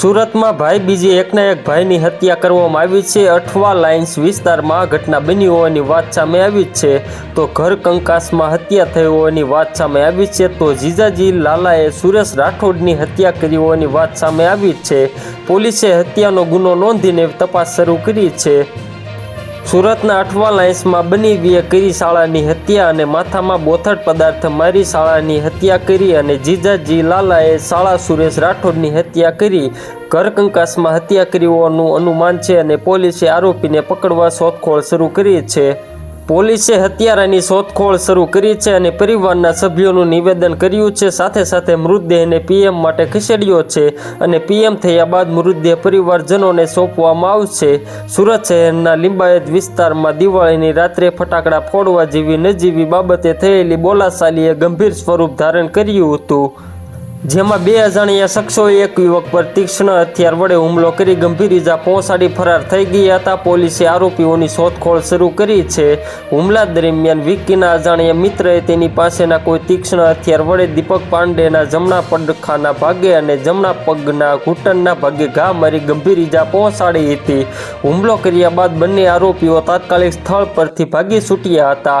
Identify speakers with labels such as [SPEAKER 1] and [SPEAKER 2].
[SPEAKER 1] સુરતમાં ભાઈ બીજી એકના એક ભાઈની હત્યા કરવામાં આવી છે. અઠવા લાઇન્સ વિસ્તારમાં ઘટના બની હોવાની વાત સામે આવી છે. તો ઘર કંકાસમાં હત્યા થઈ હોવાની વાત સામે આવી છે. તો જીજાજી લાલાએ સુરેશ રાઠોડની હત્યા કરી હોવાની વાત સામે આવી છે. પોલીસે હત્યાનો ગુનો નોંધીને તપાસ શરૂ કરી છે. સુરતના અઠવા લાઇન્સમાં બની વીએ કરી શાળાની હત્યા અને માથામાં બોથડ પદાર્થ મારી શાળાની હત્યા કરી અને જીજાજી લાલાએ શાળા સુરેશ રાઠોડની હત્યા કરી. ઘરકંકાસમાં હત્યા કરી હોવાનું અનુમાન છે અને પોલીસે આરોપીને પકડવા શોધખોળ શરૂ કરી છે. પોલીસે હત્યારાની શોધખોળ શરૂ કરી છે અને પરિવારના સભ્યોનું નિવેદન કર્યું છે. સાથે સાથે મૃતદેહને પીએમ માટે ખસેડ્યો છે અને પીએમ થયા બાદ મૃતદેહ પરિવારજનોને સોંપવામાં આવશે. સુરત શહેરના લિંબાયત વિસ્તારમાં દિવાળીની રાત્રે ફટાકડા ફોડવા જેવી નજીવી બાબતે થયેલી બોલાશાલીએ ગંભીર સ્વરૂપ ધારણ કર્યું હતું. જેમાં બે અજાણ્યા શખ્સોએ એક યુવક પર તીક્ષ્ણ હથિયાર વડે હુમલો કરી ગંભીર ઇજા પહોંચાડી ફરાર થઈ ગયા હતા. પોલીસે આરોપીઓની શોધખોળ શરૂ કરી છે. હુમલા દરમિયાન વિક્કીના અજાણ્યા મિત્રએ તેની પાસેના કોઈ તીક્ષ્ણ હથિયાર વડે દીપક પાંડેના જમણા પડખાના ભાગે અને જમણા પગના ઘૂંટણના ભાગે ઘા મારી ગંભીર ઇજા પહોંચાડી હતી. હુમલો કર્યા બાદ બંને આરોપીઓ તાત્કાલિક સ્થળ પરથી ભાગી છૂટ્યા હતા.